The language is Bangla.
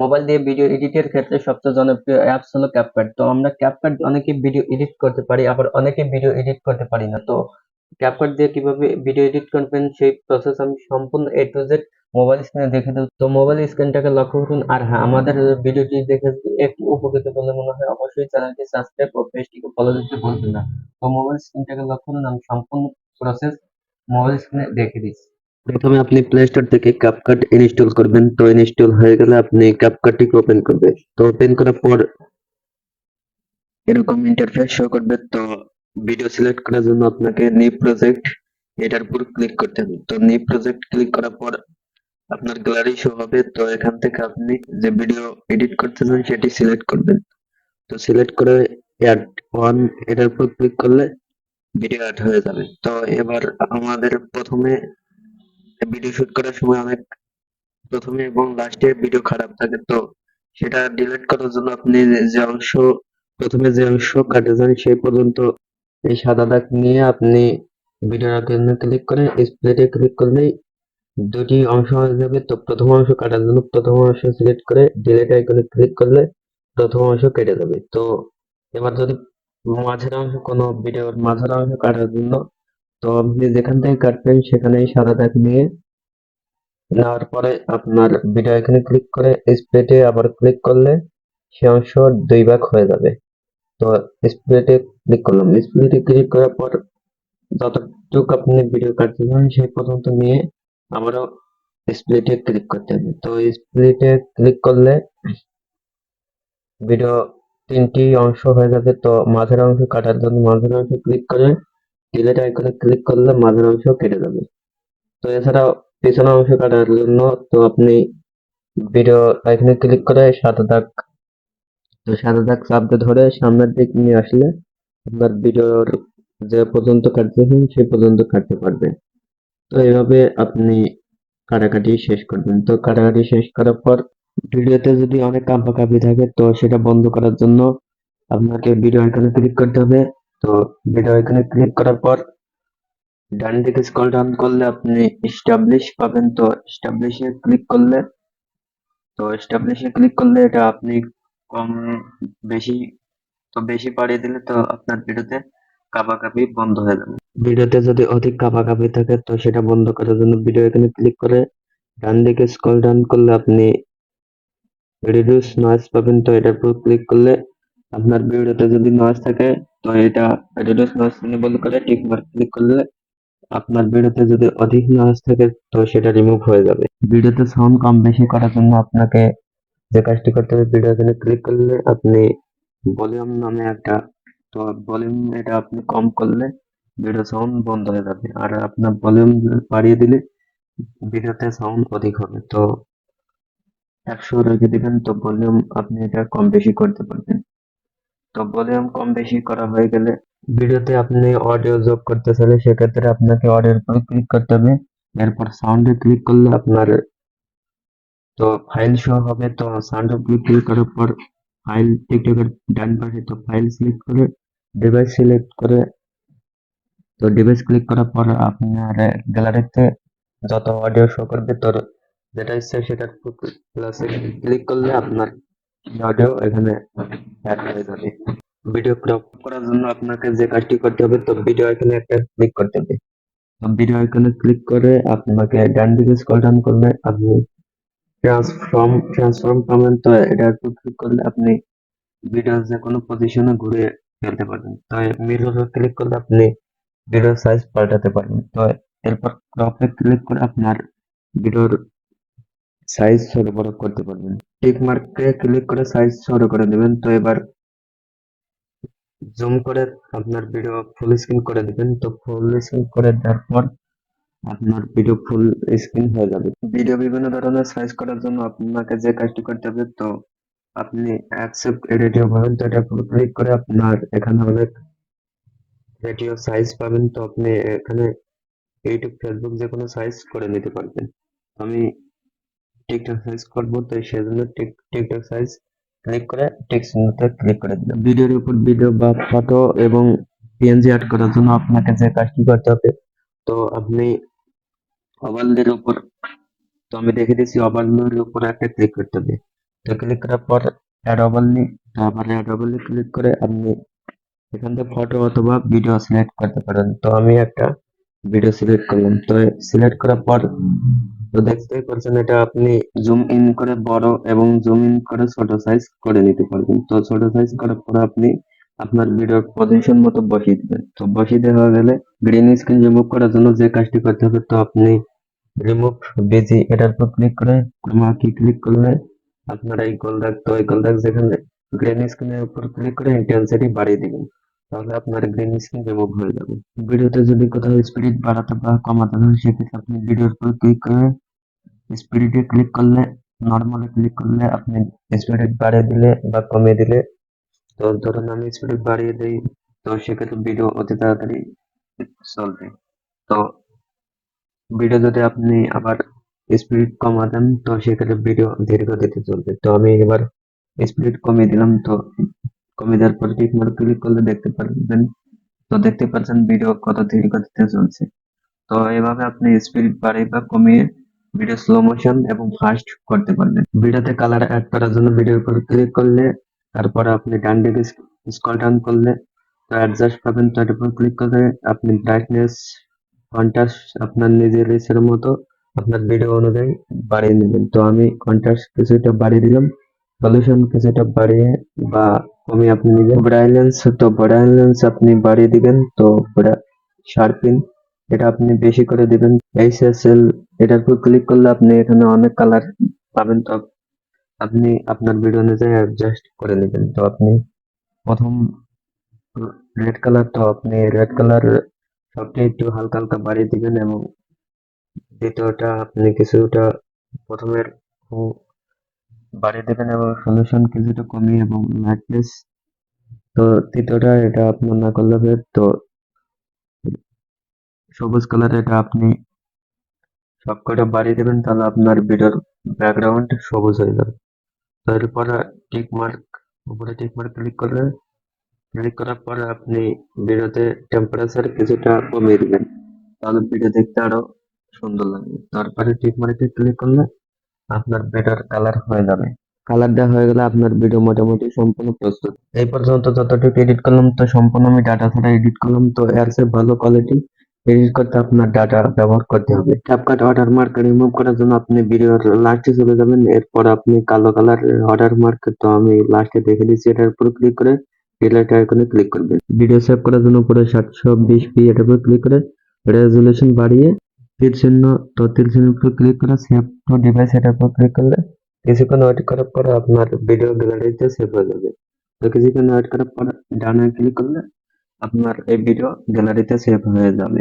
মোবাইল দিয়ে ভিডিও এডিটের ক্ষেত্রে সবচেয়ে জনপ্রিয় অ্যাপস হলো ক্যাপকাট তো আমরা ক্যাপকাট অনেকে ভিডিও এডিট করতে পারি, আবার অনেকে ভিডিও এডিট করতে পারি না। তো ক্যাপকাট দিয়ে কীভাবে ভিডিও এডিট করবেন, সেই প্রসেস আমি সম্পূর্ণ এ টু জেড মোবাইল স্ক্রিনে দেখে দেবো। তো মোবাইল স্ক্রিনটাকে লক্ষ্য করুন। আর হ্যাঁ আমাদের ভিডিওটি দেখে একটু উপকৃত বলে মনে হয়, অবশ্যই চ্যানেলটি সাবস্ক্রাইব ও পেজটিকে ফলো দিতে ভুলবেন না। তো মোবাইল স্ক্রিনটাকে লক্ষ্য করুন, আমি সম্পূর্ণ প্রসেস মোবাইল স্ক্রিনে দেখে দিচ্ছি। প্রথমে আপনি প্লে স্টোর থেকে ক্যাপকাট ইনস্টল করবেন। তো ইনস্টল হয়ে গেলে আপনি ক্যাপকাটটিকে ওপেন করবে। তো ওপেন করার পর এরকম ইন্টারফেস শো করবে। তো ভিডিও সিলেক্ট করার জন্য আপনাকে নিউ প্রজেক্ট এটার উপর ক্লিক করতে হবে। তো নিউ প্রজেক্ট ক্লিক করার পর আপনার গ্যালারি শো হবে। তো এখান থেকে আপনি যে ভিডিও এডিট করতে চান, সেটি সিলেক্ট করবেন। তো সিলেক্ট করে অ্যাড ওয়ান এটার উপর ক্লিক করলে ভিডিও অ্যাড হয়ে যাবে। তো এবার আমাদের প্রথমে ভিডিও শুট করার সময় অনেক প্রথমে এবং লাস্টে ভিডিও খারাপ থাকে। তো সেটা ডিলিট করার জন্য আপনি যে অংশ, প্রথমে যে অংশ কাটে যান সেই পর্যন্ত এই সাদা দাগ নিয়ে আপনি ভিডিওর আইকনে ক্লিক করে স্প্লিটে ক্লিক করলেই দুটি অংশ হয়ে যাবে। তো প্রথম অংশ কাটার জন্য প্রথম অংশ সিলেক্ট করে ডিলিট আইকনে ক্লিক করলে প্রথম অংশ কেটে যাবে। তো এবার যদি মাঝের অংশ কোনো ভিডিওর মাঝের অংশ কাটার জন্য তো আপনি যেখান থেকে কাটবেন সেখানে সাদা দাগ নিয়ে নেওয়ার পরে আপনার ভিডিও এখানে ক্লিক করে স্প্লিটে আবার ক্লিক করলে সে অংশ দুই ভাগ হয়ে যাবে। তো স্প্লিটে ক্লিক করলাম। স্প্লিটে ক্লিক করার পর যতটুকু আপনি ভিডিও কাটতে চান সেই পর্যন্ত নিয়ে আবারও স্প্লিটে ক্লিক করতে হবে। তো স্প্লিটে ক্লিক করলে ভিডিও তিনটি অংশ হয়ে যাবে। তো মাঝের অংশ কাটার জন্য মাঝের অংশ ক্লিক করে ডিলিট আইকনে ক্লিক করলে মাঝের অংশ কেটে যাবে। তো এছাড়াও পিছনের অংশ কাটার জন্য তো আপনি ভিডিও এখানে ক্লিক করে সাদা দাগ, তো সাদা দাগ চাপতে ধরে সামনের দিক নিয়ে আসলে আপনার ভিডিওর যে পর্যন্ত কাটতেছেন সেই পর্যন্ত কাটতে পারবেন। তো এইভাবে আপনি কাটাকাটি শেষ করবেন। তো কাটাকাটি শেষ করার পর ভিডিওতে যদি অনেক কাঁপাকাঁপি থাকে তো সেটা বন্ধ করার জন্য আপনাকে ভিডিও আইকনে ক্লিক করতে হবে। তো ভিডিও আইকনে ক্লিক করার পর ডান দিকে স্ক্রল ডাউন করলে আপনি এস্টাবলিশ পাবেন। তো এস্টাবলিশে ক্লিক করলে, তো এস্টাবলিশে ক্লিক করলে এটা আপনি কম বেশি, তো বেশি বাড়িয়ে দিলে তো আপনার ভিডিওতে কাঁপাকাঁপি বন্ধ হয়ে যাবে। ভিডিওতে যদি অধিক কাঁপাকাঁপি থাকে, তো সেটা বন্ধ করার জন্য ভিডিও এখানে ক্লিক করে ডান দিকে স্ক্রল ডাউন করলে আপনি রিডিউস নয়েজ পাবেন। তো এটার উপর ক্লিক করলে আপনার ভিডিওতে যদি নয়েজ থাকে তো এটা রিডিউস নয়েজ এনেবল করে টিক মার্ক ক্লিক করলে আপনার ভিডিওতে যদি অধিক নয়েজ থাকে, তো সেটা রিমুভ হয়ে যাবে। ভিডিওতে সাউন্ড কম বেশি করার জন্য আপনাকে যে কাজটি করতে হবে ভিডিও এখানে ক্লিক করলে আপনি ভলিউম নামে একটা, তো ভলিউম এটা আপনি কম করলে ভিডিও সাউন্ড বন্ধ হয়ে যাবে। আর আপনার ভলিউম বাড়িয়ে দিলে ভিডিওতে সাউন্ড অধিক হবে। তো একশো রেখে দিবেন তো ভলিউম আপনি এটা কম বেশি করতে পারবেন। তো ভলিউম কম বেশি করা হয়ে গেলে ভিডিওতে আপনি অডিও যোগ করতে চাইলে সেক্ষেত্রে আপনাকে অডিওর উপর ক্লিক করতে হবে। এরপর সাউন্ডে ক্লিক করলে আপনার তো ফাইল শো হবে। তো সাউন্ড উপর ক্লিক করার পর ফাইল টিকটকের ডান পাশে তো ফাইল সিলেক্ট করে ডিভাইস সিলেক্ট করে তো ডিভাইস ক্লিক করার পর আপনার গ্যালারিতে যত অডিও শো করবে তোর যেটা ইচ্ছে সেটার প্লাসে ক্লিক করলে আপনার অডিও এখানে অ্যাড হয়ে যাবে ভিডিও ক্রপ করার জন্য আপনাকে যে কাজটি করতে হবে, তো ভিডিও আইকনে একটা ক্লিক করতে হবে। তো ভিডিও আইকনে ক্লিক করে আপনাকে ডান দিকে স্ক্রল ডাউন করলে আপনি ট্রান্সফর্ম ট্রান্সফর্ম পাবেন তো এটা উপর ক্লিক করলে আপনি ভিডিও যে কোনো পজিশনে ঘুরে ফেলতে পারবেন। তো মিররে ক্লিক করলে আপনি ভিডিওর সাইজ পাল্টাতে পারবেন। তো এরপর ক্রপে ক্লিক করে আপনার ভিডিওর সাইজ বড় করতে পারবেন। টিক মার্কে ক্লিক করে সাইজ ছোট করে দেবেন। তো এবার জুম করে আপনার ভিডিও ফুল স্ক্রিন করে দিবেন। তো ফুল স্ক্রিন করে দেওয়ার পর আপনার ভিডিও ফুল স্ক্রিন হয়ে যাবে। ভিডিও বিভিন্ন ধরনের সাইজ করার জন্য আপনাকে যে কাজটি করতে হবে, তো আপনি অ্যাকসেপ্ট রেডিও পাবেন। তো এটা ক্লিক করে আপনার এখানে অনেক রেডিও সাইজ পাবেন। তো আপনি এখানে ইউটিউব ফেসবুক যে কোনো সাইজ করে নিতে পারবেন। আমি টিকটক সাইজ করব, তো সেজন্য টিকটক সাইজ ক্লিক করে টেক্সট চিহ্নতে ক্লিক করে দিলাম। ভিডিওর উপর ভিডিও বা ফটো এবং পিএনজি অ্যাড করার জন্য আপনাকে যে কাজটি করতে হবে, তো আপনি ওভারলের উপর, তো আমি দেখে দিচ্ছি ওভারলের উপর একটা ক্লিক করতে হবে। তো ক্লিক করার পর অ্যাড ওভারলি তারপরে অ্যাড ওভারলি ক্লিক করে আপনি এখান থেকে ফটো অথবা ভিডিও সিলেক্ট করতে পারেন। তো আমি একটা ভিডিও সিলেক্ট করলাম। তো সিলেক্ট করার পর তো দেখতেই পাচ্ছেন, এটা আপনি জুম ইন করে বড় এবং জুম ইন করে ছোট সাইজ করে নিতে পারবেন। তো ছোট সাইজ করার পর আপনি আপনার ভিডিওর পজিশন মতো বসিয়ে দিবেন। তো বসিয়ে দেওয়া গেলে গ্রিন স্ক্রিন রিমুভ করার জন্য যে কাজটি করতে হবে, তো আপনি রিমুভ বেজি এটার উপর ক্লিক করে ক্রোমা কি ক্লিক করলে আপনার এই গোল দাগ তো এই গোল দাগ যেখানে গ্রিন স্ক্রিনের উপর ক্লিক করে ইন্টেন্সিটি বাড়িয়ে দিবেন, তাহলে আপনার গ্রিন স্ক্রিন রিমুভ হয়ে যাবে। ভিডিওতে যদি কোথাও স্পিড বাড়াতে বা কমাতে হয়, সেক্ষেত্রে আপনি ভিডিওর উপর ক্লিক করে স্পিডে ক্লিক করলে নর্মালে ক্লিক করলে আপনি স্পিড বাড়িয়ে দিলে বা কমিয়ে দিলে তো ধরুন আমি স্পিড বাড়িয়ে দিই তো সেক্ষেত্রে ভিডিও অতি তাড়াতাড়ি চলবে তো ভিডিও যদি আপনি আবার স্পিড কমা দেন তো সেক্ষেত্রে ভিডিও ধীর গতিতে চলবে তো আমি এবার স্পিড কমিয়ে দিলাম তো কমিয়ে দেওয়ার পর ঠিক মতো ক্লিক করলে দেখতে পারবেন তো দেখতে পাচ্ছেন ভিডিও কত ধীর গতিতে চলছে তো এভাবে আপনি স্পিড বাড়িয়ে বা কমিয়ে ভিডিও স্লো মোশন এবং ফাস্ট করতে পারবেন। ভিডিওতে কালার অ্যাড করার জন্য ভিডিওর উপর ক্লিক করলে, তারপরে আপনি ডান দিকে স্ক্রল ডাউন করলে, তো অ্যাডজাস্ট পাবেন তো এটার উপর ক্লিক করে আপনি ব্রাইটনেস কন্ট্রাস্ট আপনার নিজের ইচ্ছের মতো আপনার ভিডিও অনুযায়ী বাড়িয়ে নেবেন। তো আমি কন্ট্রাস্ট কিছুটা বাড়িয়ে দিলাম। সলিউশন কিছুটা বাড়িয়ে বা কমিয়ে আপনি নেবেন। ব্রাইলেন্স তো ব্রাইলেন্স আপনি বাড়িয়ে দিবেন, তো শার্পিন এটা আপনি বেশি করে দিবেন। এইচএসএল এটার উপর ক্লিক করলে আপনি এখানে অনেক কালার পাবেন। তো আপনি আপনার ভিডিও অনুযায়ী অ্যাডজাস্ট করে নেবেন। তো আপনি প্রথম রেড কালার তো আপনি রেড কালার সবটাই একটু হালকা হালকা বাড়িয়ে দিবেন এবং দ্বিতীয়টা আপনি কিছুটা প্রথমের বাড়িয়ে দেবেন এবং সলিউশন কিছুটা কমিয়ে এবং লাইটনেস তো তৃতীয়টা এটা আপনার না করলে হবে। তো সবুজ কালার এটা আপনি সবকটা বাড়িয়ে দেবেন, তাহলে আপনার ভিডিওর ব্যাকগ্রাউন্ড সবুজ হয়ে যাবে। তো টিক মার্ক উপরে টিক মার্ক ক্লিক করলে ক্লিক করার পরে আপনি ভিডিওতে টেম্পারেচার কিছুটা কমিয়ে দেবেন। তাহলে ভিডিও দেখতে আরও সুন্দর লাগবে। তারপরে টিক মার্কে ক্লিক করলে আপনার ভিডিওর কালার হয়ে যাবে। কালার দেওয়া হয়ে গেলে আপনার ভিডিও মোটামুটি সম্পূর্ণ প্রস্তুত। এই পর্যন্ত যতটুকু এডিট করলাম, তো সম্পূর্ণ আমি ডাটা ছাড়া এডিট করলাম। তো এর চেয়ে ভালো কোয়ালিটি এডিট করতে আপনার ডাটা ব্যবহার করতে হবে। ক্যাপকাট ওয়াটারমার্ক রিমুভ করার জন্য আপনি ভিডিওর লাস্টে চলে যাবেন। এরপর আপনি কালো কালার অর্ডার ওয়াটারমার্ক তো আমি লাস্টে দেখে দিচ্ছি। এটার উপর ক্লিক করে ডিলেট আইকনে ক্লিক করবেন ভিডিও সেভ করার জন্য উপরে সাতশো বিশ পি এটার উপর ক্লিক করে রেজুলেশন বাড়িয়ে তীর চিহ্ন তো তীর চিহ্নের উপর ক্লিক করে সেভ টু ডিভাইস এটার উপর ক্লিক করলে কিছুক্ষণ ওয়েট করার পর আপনার ভিডিও গ্যালারিতে সেভ হয়ে যাবে। তো কিছুক্ষণ ওয়েট করার পর ডানে ক্লিক করলে আপনার এই ভিডিও গ্যালারিতে সেভ হয়ে যাবে।